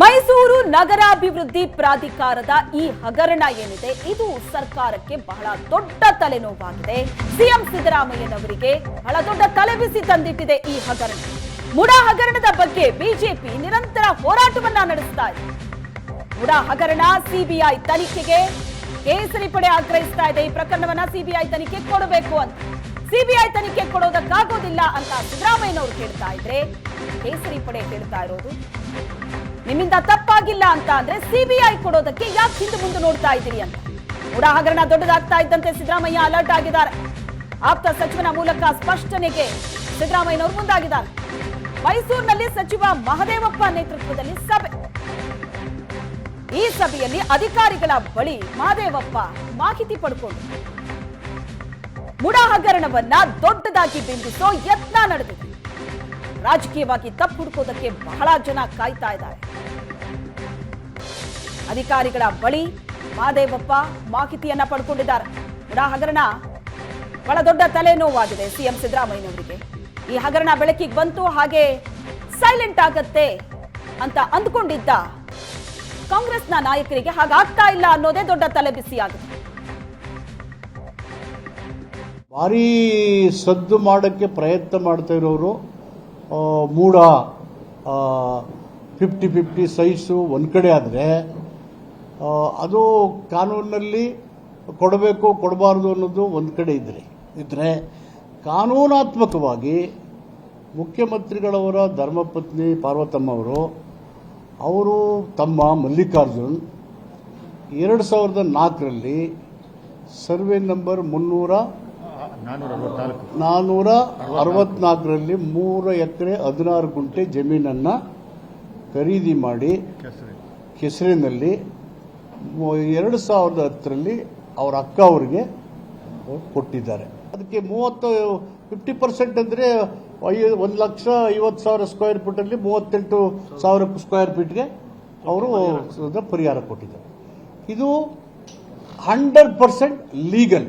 ಮೈಸೂರು ನಗರಾಭಿವೃದ್ಧಿ ಪ್ರಾಧಿಕಾರದ ಈ ಹಗರಣ ಏನಿದೆ, ಇದು ಸರ್ಕಾರಕ್ಕೆ ಬಹಳ ದೊಡ್ಡ ತಲೆನೋವಾಗಿದೆ. ಸಿಎಂ ಸಿದ್ದರಾಮಯ್ಯನವರಿಗೆ ಬಹಳ ದೊಡ್ಡ ತಲೆಬಿಸಿ ತಂದಿಟ್ಟಿದೆ ಈ ಹಗರಣ. ಮುಡಾ ಹಗರಣದ ಬಗ್ಗೆ ಬಿಜೆಪಿ ನಿರಂತರ ಹೋರಾಟವನ್ನ ನಡೆಸ್ತಾ ಇದೆ. ಮುಡಾ ಹಗರಣ ಸಿಬಿಐ ತನಿಖೆಗೆ ಕೇಸರಿ ಪಡೆ ಆಗ್ರಹಿಸ್ತಾ ಇದೆ. ಈ ಪ್ರಕರಣವನ್ನ ಸಿಬಿಐ ತನಿಖೆ ಕೊಡಬೇಕು ಅಂತ. ಸಿಬಿಐ ತನಿಖೆ ಕೊಡೋದಕ್ಕಾಗೋದಿಲ್ಲ ಅಂತ ಸಿದ್ದರಾಮಯ್ಯನವರು ಹೇಳ್ತಾ ಇದ್ರೆ ಕೇಸರಿ ಪಡೆ ಹೇಳ್ತಾ ಇರೋದು. ನಿಮ್ಮಿಂದ ತಪ್ಪಾಗಿಲ್ಲ ಅಂತ ಅಂದ್ರೆ ಸಿಬಿಐ ಕೊಡೋದಕ್ಕೆ ಯಾಕೆ ಹಿಂದೆ ಮುಂದೆ ನೋಡ್ತಾ ಇದ್ದೀರಿ ಅಂತ. ಕೂಡ ಹಗರಣ ದೊಡ್ಡದಾಗ್ತಾ ಇದ್ದಂತೆ ಸಿದ್ದರಾಮಯ್ಯ ಅಲರ್ಟ್ ಆಗಿದ್ದಾರೆ. ಆಪ್ತ ಸಚಿವನ ಮೂಲಕ ಸ್ಪಷ್ಟನೆಗೆ ಸಿದ್ದರಾಮಯ್ಯನವರು ಮುಂದಾಗಿದ್ದಾರೆ. ಮೈಸೂರಿನಲ್ಲಿ ಸಚಿವ ಮಹದೇವಪ್ಪ ನೇತೃತ್ವದಲ್ಲಿ ಸಭೆ. ಈ ಸಭೆಯಲ್ಲಿ ಅಧಿಕಾರಿಗಳ ಬಳಿ ಮಹದೇವಪ್ಪ ಮಾಹಿತಿ ಪಡ್ಕೊಂಡು. ಮುಡ ಹಗರಣವನ್ನ ದೊಡ್ಡದಾಗಿ ಬಿಂಬಿಸೋ ಯತ್ನ ನಡೆದಿದೆ. ರಾಜಕೀಯವಾಗಿ ತಪ್ಪು ಹುಡುಕೋದಕ್ಕೆ ಬಹಳ ಜನ ಕಾಯ್ತಾ ಇದ್ದಾರೆ. ಅಧಿಕಾರಿಗಳ ಬಳಿ ಮಹದೇವಪ್ಪ ಮಾಹಿತಿಯನ್ನ ಪಡ್ಕೊಂಡಿದ್ದಾರೆ. ಇಡಾ ಹಗರಣ ಬಹಳ ದೊಡ್ಡ ತಲೆನೋವಾಗಿದೆ ಸಿಎಂ ಸಿದ್ದರಾಮಯ್ಯನವರಿಗೆ. ಈ ಹಗರಣ ಬೆಳಕಿಗೆ ಬಂತು ಹಾಗೆ ಸೈಲೆಂಟ್ ಆಗತ್ತೆ ಅಂತ ಅಂದ್ಕೊಂಡಿದ್ದ ಕಾಂಗ್ರೆಸ್ನ ನಾಯಕರಿಗೆ ಹಾಗಾಗ್ತಾ ಇಲ್ಲ ಅನ್ನೋದೇ ದೊಡ್ಡ ತಲೆಬಿಸಿಯಾಗಿದೆ. ಭಾರಿ ಸದ್ದು ಮಾಡೋಕ್ಕೆ ಪ್ರಯತ್ನ ಮಾಡ್ತಾ ಇರೋರು ಮೂಡ ಫಿಫ್ಟಿ ಫಿಫ್ಟಿ ಸೈಜು ಒಂದು ಕಡೆ ಆದರೆ ಅದು ಕಾನೂನಿನಲ್ಲಿ ಕೊಡಬೇಕು ಕೊಡಬಾರ್ದು ಅನ್ನೋದು ಒಂದು ಕಡೆ ಇದ್ದರೆ ಇದ್ರೆ ಕಾನೂನಾತ್ಮಕವಾಗಿ ಮುಖ್ಯಮಂತ್ರಿಗಳವರ ಧರ್ಮಪತ್ನಿ ಪಾರ್ವತಮ್ಮ ಅವರು ಅವರು ತಮ್ಮ ಮಲ್ಲಿಕಾರ್ಜುನ್ ಎರಡು ಸಾವಿರದ ನಾಲ್ಕರಲ್ಲಿ ಸರ್ವೆ ನಂಬರ್ ಮುನ್ನೂರ ನಾನ್ನೂರ ಅರವತ್ನಾಲ್ಕರಲ್ಲಿ ಮೂರು ಎಕರೆ ಹದಿನಾರು ಗುಂಟೆ ಜಮೀನನ್ನು ಖರೀದಿ ಮಾಡಿ ಕೆಸರಿನಲ್ಲಿ ಎರಡು ಸಾವಿರದ ಹತ್ತರಲ್ಲಿ ಅವರ ಅಕ್ಕ ಅವರಿಗೆ ಕೊಟ್ಟಿದ್ದಾರೆ. ಅದಕ್ಕೆ ಮೂವತ್ತು ಫಿಫ್ಟಿ ಪರ್ಸೆಂಟ್ ಅಂದರೆ ಒಂದು ಲಕ್ಷ ಐವತ್ತು ಸಾವಿರ ಸ್ಕ್ವೇರ್ ಫೀಟಲ್ಲಿ ಮೂವತ್ತೆಂಟು ಸಾವಿರ ಸ್ಕ್ವೇರ್ ಫೀಟ್ಗೆ ಅವರು ಪರಿಹಾರ ಕೊಟ್ಟಿದ್ದಾರೆ. ಇದು hundred percent legal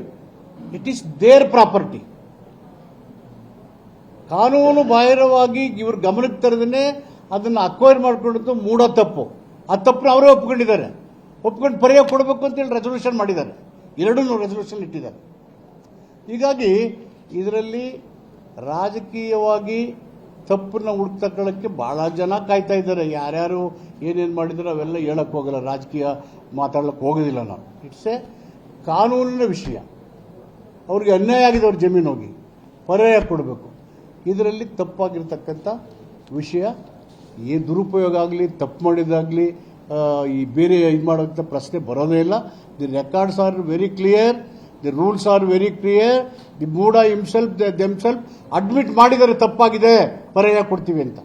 it is their property ಕಾನೂನು ಬಾಹಿರವಾಗಿ ಇವ್ರ ಗಮನಕ್ಕೆ ತರದೇ ಅದನ್ನು ಅಕ್ವೈರ್ ಮಾಡ್ಕೊಂಡಿದ್ದು ಮೂಡೋ ತಪ್ಪು. ಆ ತಪ್ಪನ್ನ ಅವರೇ ಒಪ್ಕೊಂಡಿದ್ದಾರೆ. ಒಪ್ಕೊಂಡು ಪರಿಹಾರ ಕೊಡಬೇಕು ಅಂತೇಳಿ ರೆಸಲ್ಯೂಷನ್ ಮಾಡಿದ್ದಾರೆ. ಎರಡೂ ರೆಸಲ್ಯೂಷನ್ ಇಟ್ಟಿದ್ದಾರೆ. ಹೀಗಾಗಿ ಇದರಲ್ಲಿ ರಾಜಕೀಯವಾಗಿ ತಪ್ಪನ್ನು ಹುಡುಕ್ತಕೊಳ್ಳೋಕ್ಕೆ ಭಾಳ ಜನ ಕಾಯ್ತಾ ಇದ್ದಾರೆ. ಯಾರ್ಯಾರು ಏನೇನು ಮಾಡಿದ್ರು ಅವೆಲ್ಲ ಹೇಳಕ್ಕೆ ಹೋಗಲ್ಲ. ರಾಜಕೀಯ ಮಾತಾಡ್ಲಿಕ್ಕೆ ಹೋಗೋದಿಲ್ಲ ನಾವು. ಇಟ್ಸ್ ಎ ಕಾನೂನಿನ ವಿಷಯ. ಅವ್ರಿಗೆ ಅನ್ಯಾಯ ಆಗಿದೆ ಅವ್ರ ಜಮೀನು ಹೋಗಿ. ಪರ್ಯಾಯ ಕೊಡಬೇಕು. ಇದರಲ್ಲಿ ತಪ್ಪಾಗಿರ್ತಕ್ಕಂಥ ವಿಷಯ ಈ ದುರುಪಯೋಗ ಆಗಲಿ, ತಪ್ಪು ಮಾಡಿದಾಗಲಿ ಈ ಬೇರೆ ಇದು ಮಾಡೋಂಥ ಪ್ರಶ್ನೆ ಬರೋದೇ ಇಲ್ಲ. The records are very clear the rules are very clear the MUDA himself themselves admit ಮಾಡಿದರೆ ತಪ್ಪಾಗಿದೆ. ಪರಿಹಾರ ಕೊಡ್ತೀವಿ ಅಂತ.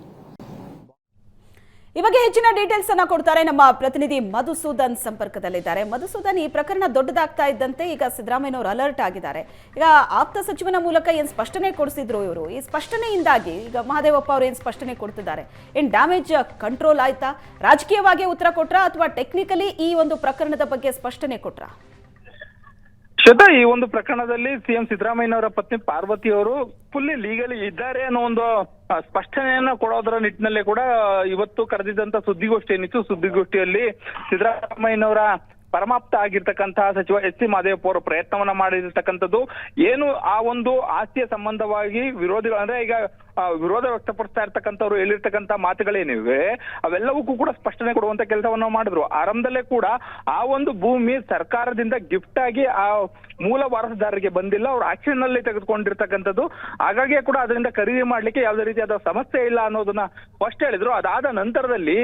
ಈ ಬಗ್ಗೆ ಹೆಚ್ಚಿನ ಡೀಟೇಲ್ಸ್ ಅನ್ನ ಕೊಡ್ತಾರೆ ನಮ್ಮ ಪ್ರತಿನಿಧಿ ಮಧುಸೂದನ್ ಸಂಪರ್ಕದಲ್ಲಿದ್ದಾರೆ. ಮಧುಸೂದನ್, ಈ ಪ್ರಕರಣ ದೊಡ್ಡದಾಗ್ತಾ ಇದ್ದಂತೆ ಈಗ ಸಿದ್ದರಾಮಯ್ಯನವರು ಅಲರ್ಟ್ ಆಗಿದ್ದಾರೆ. ಈಗ ಆಪ್ತ ಸಚಿವನ ಮೂಲಕ ಏನ್ ಸ್ಪಷ್ಟನೆ ಕೊಡಿಸಿದ್ರು ಇವರು? ಈ ಸ್ಪಷ್ಟನೆಯಿಂದಾಗಿ ಈಗ ಮಹಾದೇವಪ್ಪ ಅವರು ಏನ್ ಸ್ಪಷ್ಟನೆ ಕೊಡ್ತಿದ್ದಾರೆ? ಏನ್ ಡ್ಯಾಮೇಜ್ ಕಂಟ್ರೋಲ್ ಆಯ್ತಾ? ರಾಜಕೀಯವಾಗಿ ಉತ್ತರ ಕೊಟ್ರಾ ಅಥವಾ ಟೆಕ್ನಿಕಲಿ ಈ ಒಂದು ಪ್ರಕರಣದ ಬಗ್ಗೆ ಸ್ಪಷ್ಟನೆ ಕೊಟ್ರಾ? ಶ್ವೇತಾ, ಈ ಒಂದು ಪ್ರಕರಣದಲ್ಲಿ ಸಿಎಂ ಸಿದ್ದರಾಮಯ್ಯನವರ ಪತ್ನಿ ಪಾರ್ವತಿ ಅವರು ಫುಲ್ಲಿ ಲೀಗಲಿ ಇದ್ದಾರೆ ಅನ್ನೋ ಒಂದು ಸ್ಪಷ್ಟನೆಯನ್ನ ಕೊಡೋದರ ನಿಟ್ಟಿನಲ್ಲಿ ಕೂಡ ಇವತ್ತು ಕರೆದಿದ್ದಂತ ಸುದ್ದಿಗೋಷ್ಠಿ ಏನಿತ್ತು ಸುದ್ದಿಗೋಷ್ಠಿಯಲ್ಲಿ ಸಿದ್ದರಾಮಯ್ಯನವರ ಪರಮಾಪ್ತ ಆಗಿರ್ತಕ್ಕಂತಹ ಸಚಿವ ಎಸ್ ಸಿ ಮಹದೇವಪ್ಪ ಅವರು ಪ್ರಯತ್ನವನ್ನ ಮಾಡಿರ್ತಕ್ಕಂಥದ್ದು. ಏನು ಆ ಒಂದು ಆಸ್ತಿಯ ಸಂಬಂಧವಾಗಿ ವಿರೋಧಿಗಳು, ಅಂದ್ರೆ ಈಗ ವಿರೋಧ ವ್ಯಕ್ತಪಡಿಸ್ತಾ ಇರ್ತಕ್ಕಂಥವ್ರು ಹೇಳಿರ್ತಕ್ಕಂಥ ಮಾತುಗಳೇನಿವೆ, ಅವೆಲ್ಲವಕ್ಕೂ ಕೂಡ ಸ್ಪಷ್ಟನೆ ಕೊಡುವಂತ ಕೆಲಸವನ್ನ ಮಾಡಿದ್ರು. ಆರಂಭದಲ್ಲೇ ಕೂಡ ಆ ಒಂದು ಭೂಮಿ ಸರ್ಕಾರದಿಂದ ಗಿಫ್ಟ್ ಆಗಿ ಆ ಮೂಲ ವಾರಸುದಾರರಿಗೆ ಬಂದಿಲ್ಲ, ಅವ್ರು ಆಕ್ಷನ್ನಲ್ಲಿ ತೆಗೆದುಕೊಂಡಿರ್ತಕ್ಕಂಥದ್ದು. ಹಾಗಾಗಿ ಕೂಡ ಅದರಿಂದ ಖರೀದಿ ಮಾಡ್ಲಿಕ್ಕೆ ಯಾವುದೇ ರೀತಿಯಾದ ಸಮಸ್ಯೆ ಇಲ್ಲ ಅನ್ನೋದನ್ನ ಫಸ್ಟ್ ಹೇಳಿದ್ರು. ಅದಾದ ನಂತರದಲ್ಲಿ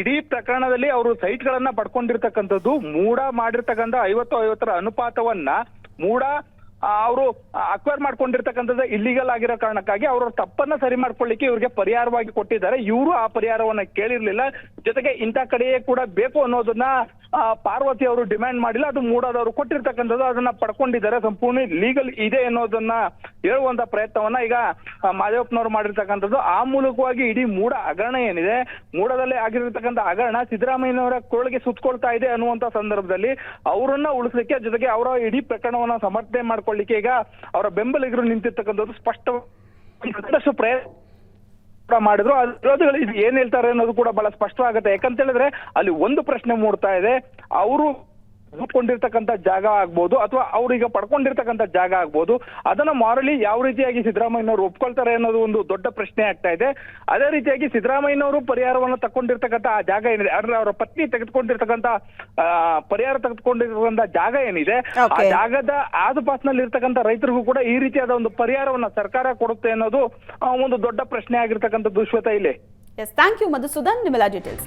ಇಡೀ ಪ್ರಕರಣದಲ್ಲಿ ಅವರು ಸೈಟ್ ಗಳನ್ನ ಪಡ್ಕೊಂಡಿರ್ತಕ್ಕಂಥದ್ದು, ಮೂಡ ಮಾಡಿರ್ತಕ್ಕಂಥ ಐವತ್ತು ಐವತ್ತರ ಅನುಪಾತವನ್ನ ಮೂಡ ಅವರು ಅಕ್ವೈರ್ ಮಾಡ್ಕೊಂಡಿರ್ತಕ್ಕಂಥದ್ದು ಇಲ್ಲಿಗಲ್ ಆಗಿರೋ ಕಾರಣಕ್ಕಾಗಿ ಅವರ ತಪ್ಪನ್ನ ಸರಿ ಮಾಡ್ಕೊಳ್ಳಿಕ್ಕೆ ಇವರಿಗೆ ಪರಿಹಾರವಾಗಿ ಕೊಟ್ಟಿದ್ದಾರೆ. ಇವರು ಆ ಪರಿಹಾರವನ್ನ ಕೇಳಿರ್ಲಿಲ್ಲ. ಜೊತೆಗೆ ಇಂಥ ಕಡೆಯೇ ಕೂಡ ಬೇಕು ಅನ್ನೋದನ್ನ ಪಾರ್ವತಿ ಅವರು ಡಿಮ್ಯಾಂಡ್ ಮಾಡಿಲ್ಲ, ಅದು ಮೂಡಾದವರು ಕೊಟ್ಟಿರ್ತಕ್ಕಂಥದ್ದು, ಅದನ್ನ ಪಡ್ಕೊಂಡಿದ್ದಾರೆ, ಸಂಪೂರ್ಣ ಲೀಗಲ್ ಇದೆ ಅನ್ನೋದನ್ನ ಹೇಳುವಂತ ಪ್ರಯತ್ನವನ್ನ ಈಗ ಮಾದೇವಪ್ಪನವರು ಮಾಡಿರ್ತಕ್ಕಂಥದ್ದು. ಆ ಮೂಲಕವಾಗಿ ಇಡೀ ಮೂಡ ಹಗರಣ ಏನಿದೆ, ಮೂಡದಲ್ಲಿ ಆಗಿರತಕ್ಕಂಥ ಹಗರಣ ಸಿದ್ದರಾಮಯ್ಯನವರ ಕೊರಳಿಗೆ ಸುತ್ತಕೊಳ್ತಾ ಇದೆ ಅನ್ನುವಂತ ಸಂದರ್ಭದಲ್ಲಿ ಅವರನ್ನ ಉಳಿಸಲಿಕ್ಕೆ, ಜೊತೆಗೆ ಅವರ ಇಡೀ ಪ್ರಕರಣವನ್ನ ಸಮರ್ಥನೆ ಮಾಡ್ಕೊಳ್ಳಿಕ್ಕೆ ಈಗ ಅವರ ಬೆಂಬಲಿಗರು ನಿಂತಿರ್ತಕ್ಕಂಥದ್ದು ಸ್ಪಷ್ಟ ಪ್ರಯತ್ನ ಕೂಡ ಮಾಡಿದ್ರು. ವಿರೋಧಿಗಳು ಇದು ಏನ್ ಹೇಳ್ತಾರೆ ಅನ್ನೋದು ಕೂಡ ಬಹಳ ಸ್ಪಷ್ಟವಾಗುತ್ತೆ. ಯಾಕಂತ ಹೇಳಿದ್ರೆ ಅಲ್ಲಿ ಒಂದು ಪ್ರಶ್ನೆ ಮೂಡ್ತಾ ಇದೆ. ಅವರು ಕೊಂಡಿರ್ತಕ್ಕಂಥ ಜಾಗ ಆಗ್ಬೋದು ಅಥವಾ ಅವ್ರೀಗ ಪಡ್ಕೊಂಡಿರ್ತಕ್ಕಂಥ ಜಾಗ ಆಗ್ಬೋದು ಅದನ್ನ ಮಾರಲಿ ಯಾವ ರೀತಿಯಾಗಿ ಸಿದ್ದರಾಮಯ್ಯನವರು ಒಪ್ಕೊಳ್ತಾರೆ ಅನ್ನೋದು ಒಂದು ದೊಡ್ಡ ಪ್ರಶ್ನೆ ಆಗ್ತಾ ಇದೆ. ಅದೇ ರೀತಿಯಾಗಿ ಸಿದ್ದರಾಮಯ್ಯನವರು ಪರಿಹಾರವನ್ನು ತಕೊಂಡಿರ್ತಕ್ಕಂತ ಆ ಜಾಗ ಏನಿದೆ ಅಂದ್ರೆ ಅವರ ಪತ್ನಿ ತೆಗೆದುಕೊಂಡಿರ್ತಕ್ಕಂತ ಆ, ಪರಿಹಾರ ತೆಗೆದುಕೊಂಡಿರ್ತಕ್ಕಂಥ ಜಾಗ ಏನಿದೆ ಆ. ಜಾಗದ ಆಸುಪಾಸಿನಲ್ಲಿ ಇರ್ತಕ್ಕಂಥ ರೈತರಿಗೂ ಕೂಡ ಈ ರೀತಿಯಾದ ಒಂದು ಪರಿಹಾರವನ್ನ ಸರ್ಕಾರ ಕೊಡುತ್ತೆ ಅನ್ನೋದು ಒಂದು ದೊಡ್ಡ ಪ್ರಶ್ನೆ ಆಗಿರ್ತಕ್ಕಂಥದ್ದು ಶ್ವೇತ ಇಲ್ಲಿ. ಎಸ್ ಥ್ಯಾಂಕ್ ಯು ಮಧುಸೂದನ್ ನಿಮ್ಮೆಲ್ಲ ಡೀಟೇಲ್ಸ್